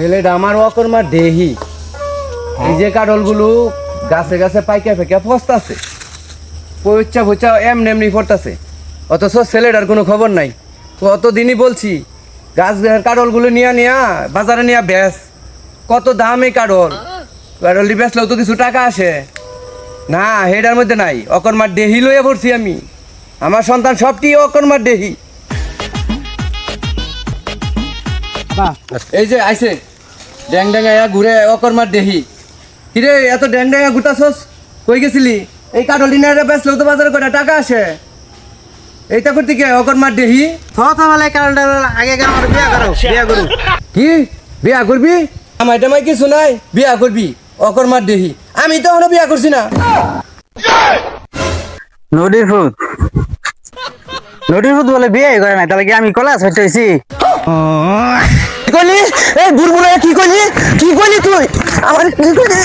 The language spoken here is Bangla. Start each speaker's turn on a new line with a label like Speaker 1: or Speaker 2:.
Speaker 1: ছেলেটা আমার অকর্মা দেহি। এই যে কাডলগুলো গাছে গাছে পাইকা ফেঁকা ফসতাছে। পয়চা পয়চা এমনি এমনি পড়তাছে অথচ ছেলেটার কোনো খবর নাই। কত দিনই বলছি, গাছ কাডলগুলো নিয়ে নিয়া বাজারে নিয়ে বেশ কত দাম এই কাডল কাডল বেচলেও তো কিছু টাকা আসে। না হেডার মধ্যে নাই। অকর্মার দেহি লইয়া পড়ছি আমি। আমার সন্তান সবটি অকর্মার দেহি। এই যে আইছে ড্যাং ড্যাঙ্গাইয়া ঘুরে অকর্মার দেহি। কিরে এত ড্যাং ড্যাঙ্গা ঘুরতাছস? কই গেছিলি? এই কাঠল ডিনারে বেচলেও তো বাজারে কয়টা টাকা আসে এইটা করতে কে অকর্মার দেহি?
Speaker 2: থত বলে কারণ আগে আমার বিয়া করো বিয়া করু।
Speaker 1: কি? বিয়া করবি? আমার টামাই কিছু নাই? বিয়া করবি? অকর্মার দেহি। আমি তো এখনও বিয়া করছি না।
Speaker 2: নদীর ফুট। নদীর ফুট বলে বিয়ে করে না তাহলে কি আমি কলাস হইতেছি
Speaker 1: কি কইলি এই বুড়বুড়া কি কইলি কি কইলি তুই? আমার কি কইলি